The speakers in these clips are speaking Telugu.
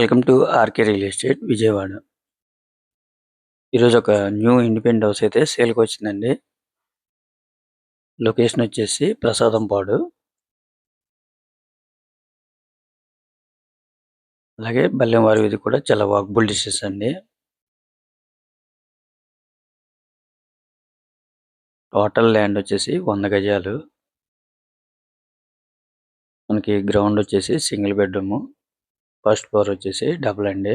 Welcome to RK real estate Vijayawada. ఈరోజు ఒక న్యూ ఇండిపెండెంట్ హౌస్ అయితే సేల్కి వచ్చిందండి. లొకేషన్ వచ్చేసి ప్రసాదం పాడు. అలాగే బల్లెంవారి వీధి కూడా చాలా వాక్బుల్ డిస్టెన్స్ అండి. టోటల్ ల్యాండ్ వచ్చేసి వంద గజాలు. మనకి గ్రౌండ్ వచ్చేసి సింగిల్ బెడ్రూము. ఫస్ట్ ఫ్లోర్ వచ్చేసి డబుల్ అండి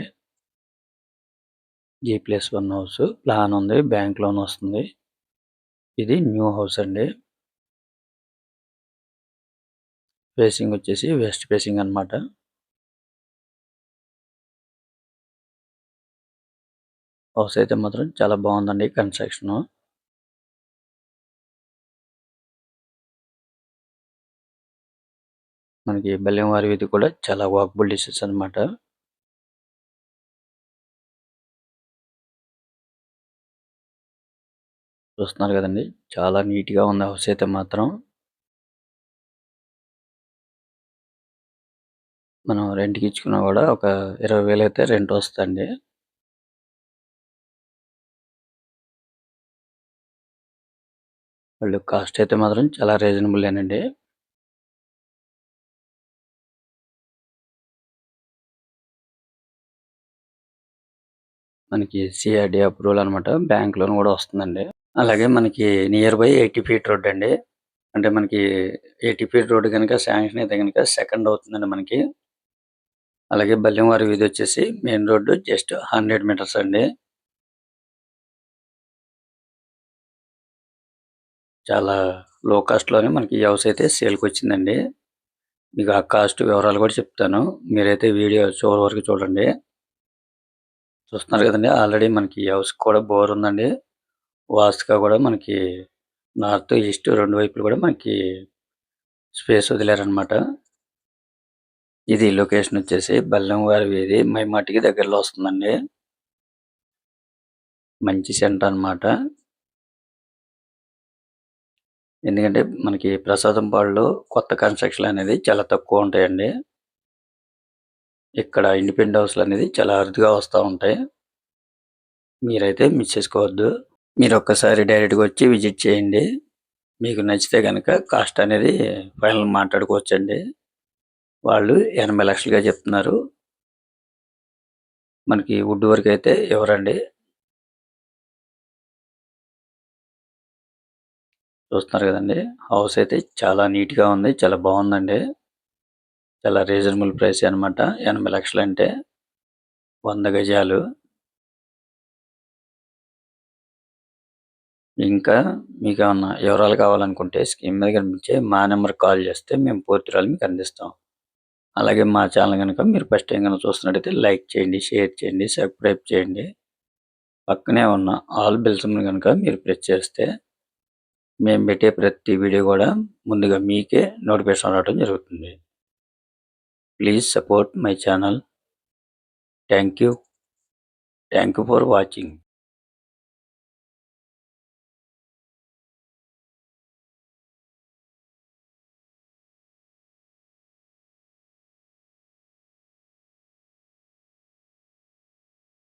G plus one house. Plan ఉంది. బ్యాంక్ లోన్ వస్తుంది. ఇది న్యూ హౌస్ అండి. ఫేసింగ్ వచ్చేసి వెస్ట్ ఫేసింగ్ అనమాట హౌస్ అయితే మాత్రం చాలా బాగుందండి కన్స్ట్రక్షన్. మనకి బెల్లంవారి వీధి కూడా చాలా వాకబుల్ డిస్టెన్స్ అనమాట చూస్తున్నారు కదండి చాలా నీట్గా ఉంది హౌస్ అయితే మాత్రం. మనం రెంట్కి ఇచ్చుకున్నా కూడా ఒక ఇరవై వేలు అయితే రెంట్ వస్తుందండి. వాళ్ళు కాస్ట్ అయితే మాత్రం చాలా రీజనబుల్ అండి. మనకి సిఆర్డి అప్రూవల్ అనమాట బ్యాంక్ లోన్ కూడా వస్తుందండి. అలాగే మనకి near by eighty feet road అండి. అంటే మనకి ఎయిటీ ఫీట్ రోడ్ కనుక శాంక్షన్ అయితే కనుక సెకండ్ అవుతుందండి మనకి. అలాగే బల్లెంవారి వీధి వచ్చేసి main road just hundred meters అండి. చాలా లో కాస్ట్లోనే మనకి ఈ హౌస్ అయితే సేల్కి వచ్చిందండి. మీకు ఆ కాస్ట్ వివరాలు కూడా చెప్తాను. మీరైతే వీడియో చివరి వరకు చూడండి. చూస్తున్నారు కదండి. ఆల్రెడీ మనకి హౌస్ కూడా బోర్ ఉందండి. వాస్తుగా కూడా మనకి నార్త్ ఈస్ట్ రెండు వైపులు కూడా మనకి స్పేస్ వదిలేరనమాట ఇది లొకేషన్ వచ్చేసి బెల్లంవారి వీధి మైమాటికి దగ్గరలో వస్తుందండి. మంచి సెంటర్ అన్నమాట. ఎందుకంటే మనకి ప్రసాదం పాడులో కొత్త కన్స్ట్రక్షన్ అనేది చాలా తక్కువ ఉంటాయండి. ఇక్కడ ఇండిపెండెంట్ హౌస్లు అనేది చాలా అరుదుగా వస్తూ ఉంటాయి. మీరైతే మిస్ చేసుకోవద్దు. మీరు ఒక్కసారి డైరెక్ట్గా వచ్చి విజిట్ చేయండి. మీకు నచ్చితే కనుక కాస్ట్ అనేది ఫైనల్ మాట్లాడుకోవచ్చండి. వాళ్ళు ఎనభై లక్షలుగా చెప్తున్నారు. మనకి వుడ్ వర్క్ అయితే ఎవరండి? చూస్తున్నారు కదండి. హౌస్ అయితే చాలా నీట్గా ఉంది చాలా బాగుందండి. చాలా రీజనబుల్ ప్రైస్ అనమాట ఎనభై లక్షలు అంటే వంద గజాలు. ఇంకా మీకు ఏమన్నా వివరాలు కావాలనుకుంటే స్కీమ్ మీద కనిపించే మా నెంబర్ కాల్ చేస్తే మేము పూర్తి వివరాలు మీకు అందిస్తాం. అలాగే మా ఛానల్ కనుక మీరు ఫస్ట్ టైం కనుక చూస్తున్నట్టయితే లైక్ చేయండి షేర్ చేయండి సబ్స్క్రైబ్ చేయండి. పక్కనే ఉన్న ఆల్ బెల్స్ కనుక మీరు ప్రెస్ చేస్తే మేము పెట్టే ప్రతి వీడియో కూడా ముందుగా మీకే నోటిఫికేషన్ రావడం జరుగుతుంది. Please support my channel. Thank you. Thank you for watching.